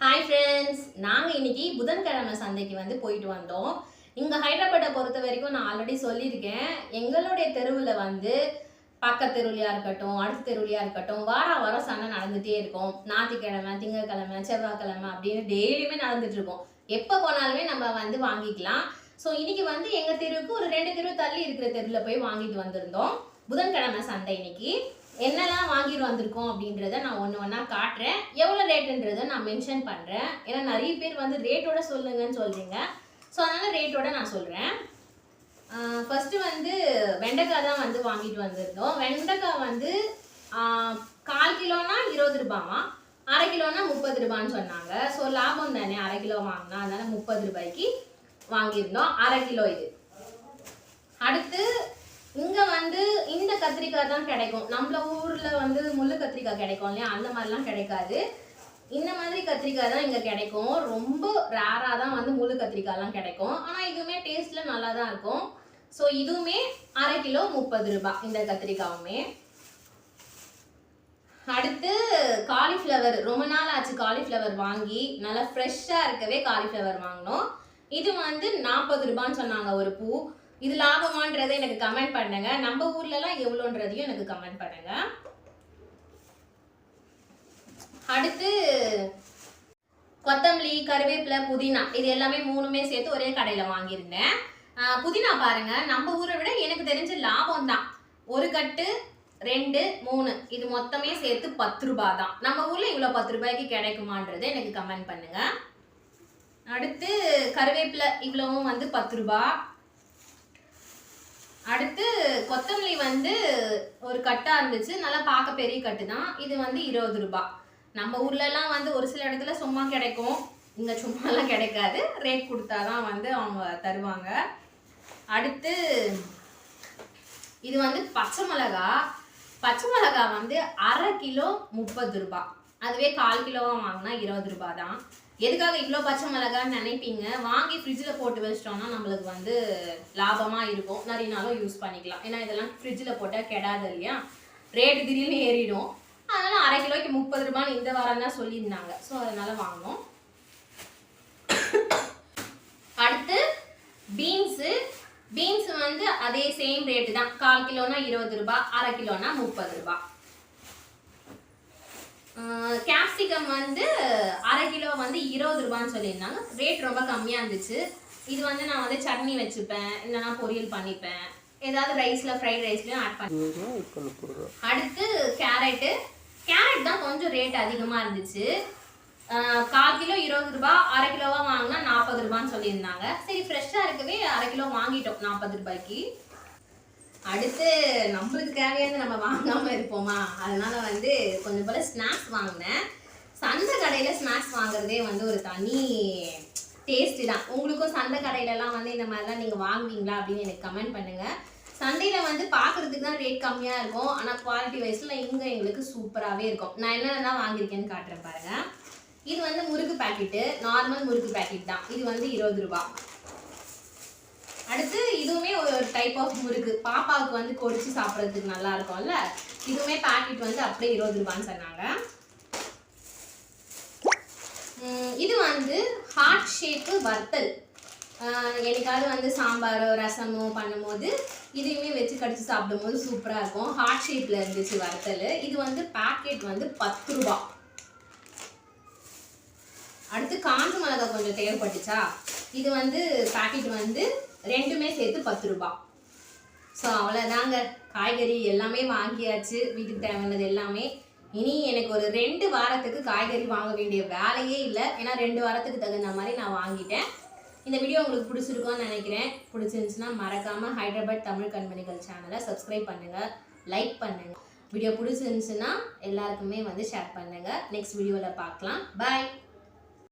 Hi friends நாங்கள் இன்னைக்கு புதன்கிழமை சந்தைக்கு வந்து போயிட்டு வந்தோம். இங்கே ஹைதராபாத்தை பொறுத்த வரைக்கும் நான் ஆல்ரெடி சொல்லியிருக்கேன். எங்களுடைய தெருவில் வந்து பக்கத்து தெருவிலையாக இருக்கட்டும் அடுத்த தெருவிலையாக இருக்கட்டும் வாரம் வாரம் சண்டை நடந்துகிட்டே இருக்கும். ஞாயிற்றுக்கிழமை திங்கட்கிழமை செவ்வாய்க்கிழமை அப்படின்னு டெய்லியுமே நடந்துட்டு எப்போ போனாலுமே நம்ம வந்து வாங்கிக்கலாம். ஸோ இன்றைக்கி வந்து எங்கள் தெருவுக்கு ஒரு ரெண்டு தெரு தள்ளி இருக்கிற தெருவில் போய் வாங்கிட்டு வந்திருந்தோம். புதன்கிழமை சந்தை இன்னைக்கு. என்னெல்லாம் வாங்கிட்டு வந்திருக்கோம் அப்படின்றத நான் ஒன்று ஒன்றா காட்டுறேன். எவ்வளோ ரேட்டுன்றதை நான் மென்ஷன் பண்ணுறேன் ஏன்னா நிறைய பேர் வந்து ரேட்டோட சொல்லுங்கன்னு சொல்கிறீங்க ஸோ அதனால் ரேட்டோட நான் சொல்கிறேன் ஃபஸ்ட்டு வந்து வெண்டைக்காய் தான் வந்து வாங்கிட்டு வந்திருந்தோம். வெண்டைக்காய் வந்து கால் கிலோனா இருபது ரூபாமா அரை கிலோனா முப்பது ரூபான்னு சொன்னாங்க. ஸோ லாபம் தானே? அரை கிலோ வாங்கினா அதனால் முப்பது ரூபாய்க்கு வாங்கியிருந்தோம். அரை கிலோ இது. அடுத்து இங்க வந்து இந்த கத்திரிக்காய் தான் கிடைக்கும். நம்மள ஊர்ல வந்து முள்ளு கத்திரிக்காய் கிடைக்கும் இல்லையா? அந்த மாதிரிலாம் கிடைக்காது. இந்த மாதிரி கத்திரிக்காய் தான் இங்க கிடைக்கும். ரொம்ப ரேரா தான் வந்து முள்ளு கத்திரிக்காய்லாம் கிடைக்கும். ஆனா இதுவுமே டேஸ்ட்ல நல்லா தான் இருக்கும். ஸோ இதுவுமே அரை கிலோ முப்பது ரூபாய் இந்த கத்திரிக்காவுமே. அடுத்து காலிஃப்ளவர் ரொம்ப நாள் ஆச்சு காலிஃப்ளவர் வாங்கி நல்லா ஃப்ரெஷ்ஷாக இருக்கவே காலிஃப்ளவர் வாங்கினோம். இது வந்து நாற்பது ரூபான்னு சொன்னாங்க ஒரு பூ. இது லாபமான்றதை எனக்கு கமெண்ட் பண்ணுங்க. நம்ம ஊர்லலாம் எவ்வளோன்றதையும் எனக்கு கமெண்ட் பண்ணுங்க. அடுத்து கொத்தமல்லி கருவேப்பிலை புதினா. இது எல்லாமே மூணுமே சேர்த்து ஒரே கடையில் வாங்கியிருந்தேன். புதினா பாருங்க. நம்ம ஊரை விட எனக்கு தெரிஞ்ச லாபம் தான். ஒரு கட்டு ரெண்டு மூணு. இது மொத்தமே சேர்த்து பத்து ரூபாய் தான். நம்ம ஊரில் இவ்வளோ பத்து ரூபாய்க்கு கிடைக்குமான்றதை எனக்கு கமெண்ட் பண்ணுங்க. அடுத்து கருவேப்பிலை இவ்வளவும் வந்து பத்து ரூபாய். அடுத்து கொத்தமல்லி வந்து ஒரு கட்டாக இருந்துச்சு. நல்லா பார்க்க பெரிய கட்டு தான். இது வந்து இருபது ரூபாய் நம்ம ஊர்லலாம் வந்து ஒரு சில இடத்துல சும்மா கிடைக்கும். இங்கே சும்மாலாம் கிடைக்காது. ரேட் கொடுத்தா தான் வந்து அவங்க தருவாங்க. அடுத்து இது வந்து பச்சை மிளகா. பச்சை மிளகா வந்து அரை கிலோ முப்பது ரூபாய் அதுவே கால் கிலோவாக வாங்கினா இருபது ரூபா தான் எதுக்காக இவ்வளோ பச்சை மிளகான்னு நினைப்பீங்க? வாங்கி ஃப்ரிட்ஜில் போட்டு வச்சிட்டோம்னா நம்மளுக்கு வந்து லாபமாக இருக்கும். நிறைய நாளும் யூஸ் பண்ணிக்கலாம். ஏன்னா இதெல்லாம் ஃப்ரிட்ஜில் போட்டால் கெடாது இல்லையா? ரேட்டு திடீர்னு ஏறிடும். அதனால் அரை கிலோக்கு முப்பது ரூபான்னு இந்த வாரம் தான் சொல்லியிருந்தாங்க. ஸோ அதனால் வாங்கினோம் அடுத்து பீன்ஸு பீன்ஸ் வந்து அதே சேம் ரேட்டு தான். கால் கிலோனா இருபது ரூபா அரை கிலோனா முப்பது ரூபாய் கேப்சிகம் வந்து அரை கிலோ வந்து இருபது ரூபான்னு சொல்லியிருந்தாங்க. ரேட் ரொம்ப கம்மியாக இருந்துச்சு. இது வந்து நான் வந்து சட்னி வச்சுப்பேன். இல்லைன்னா பொரியல் பண்ணிப்பேன். ஏதாவது ரைஸில் ஃப்ரைட் ரைஸ்லையும் ஆட் பண்ணி அடுத்து கேரட்டு கேரட் தான் கொஞ்சம் ரேட் அதிகமாக இருந்துச்சு. கால் கிலோ இருபது ரூபாய் அரை கிலோவா வாங்கினா நாற்பது ரூபான்னு சொல்லியிருந்தாங்க. சரி ஃப்ரெஷ்ஷாக இருக்கவே அரை கிலோ வாங்கிட்டோம் நாற்பது ரூபாய்க்கு. அடுத்து நம்மளுக்கு தேவையானது நம்ம வாங்காமல் இருப்போமா? அதனால் வந்து கொஞ்சம் போல் ஸ்நாக்ஸ் வாங்கினேன். சந்தை கடையில் ஸ்நாக்ஸ் வாங்குறதே வந்து ஒரு தனி டேஸ்ட்டு தான். உங்களுக்கும் சந்தை கடையிலலாம் வந்து இந்த மாதிரிலாம் நீங்கள் வாங்குவீங்களா அப்படின்னு எனக்கு கமெண்ட் பண்ணுங்கள் சந்தையில் வந்து பார்க்குறதுக்கு தான் ரேட் கம்மியாக இருக்கும். ஆனால் குவாலிட்டி வைஸில் இங்கே எங்களுக்கு சூப்பராகவே இருக்கும். நான் என்னென்னலாம் வாங்கியிருக்கேன்னு காட்டுறேன் பாருங்கள் இது வந்து முறுக்கு பேக்கெட்டு நார்மல் முறுக்கு பேக்கெட் தான். இது வந்து இருபது ரூபா. அடுத்து இதுவுமே ஒரு டைப் ஆஃப் முறுக்கு பாப்பாவுக்கு வந்து கொடிச்சு சாப்பிட்றதுக்கு நல்லா இருக்கும்ல? இதுவுமே பாக்கெட் வந்து அப்படியே இருபது ரூபான்னு சொன்னாங்க. இது வந்து ஹார்ட் ஷேப்பு வர்த்தல் ஆஹ் என்னைக்காவது வந்து சாம்பாரோ ரசமோ பண்ணும்போது இதையுமே வச்சு கடிச்சு சாப்பிடும்போது சூப்பராக இருக்கும். ஹார்ட் ஷேப்பில் இருந்துச்சு வறுத்தல். இது வந்து பாக்கெட் வந்து பத்து ரூபா. அடுத்து காஞ்ச மிளகா கொஞ்சம் தேவைப்பட்டுச்சா? இது வந்து பாக்கெட் வந்து ரெண்டுமே சேர்த்து பத்து ரூபா. ஸோ அவ்வளோதாங்க காய்கறி எல்லாமே வாங்கியாச்சு. வீட்டுக்கு தேவையானது எல்லாமே. இனி எனக்கு ஒரு ரெண்டு வாரத்துக்கு காய்கறி வாங்க வேண்டிய வேலையே இல்லை. ஏன்னா ரெண்டு வாரத்துக்கு தகுந்த மாதிரி நான் வாங்கிட்டேன். இந்த வீடியோ உங்களுக்கு பிடிச்சிருக்கோன்னு நினைக்கிறேன். பிடிச்சிருந்துச்சுன்னா மறக்காமல் ஹைதராபாத் தமிழ் கண்மணிகள் சேனலை சப்ஸ்கிரைப் பண்ணுங்கள் லைக் பண்ணுங்கள் வீடியோ பிடிச்சிருந்துச்சுன்னா எல்லாருக்குமே வந்து ஷேர் பண்ணுங்கள் நெக்ஸ்ட் வீடியோவில் பார்க்கலாம். பாய்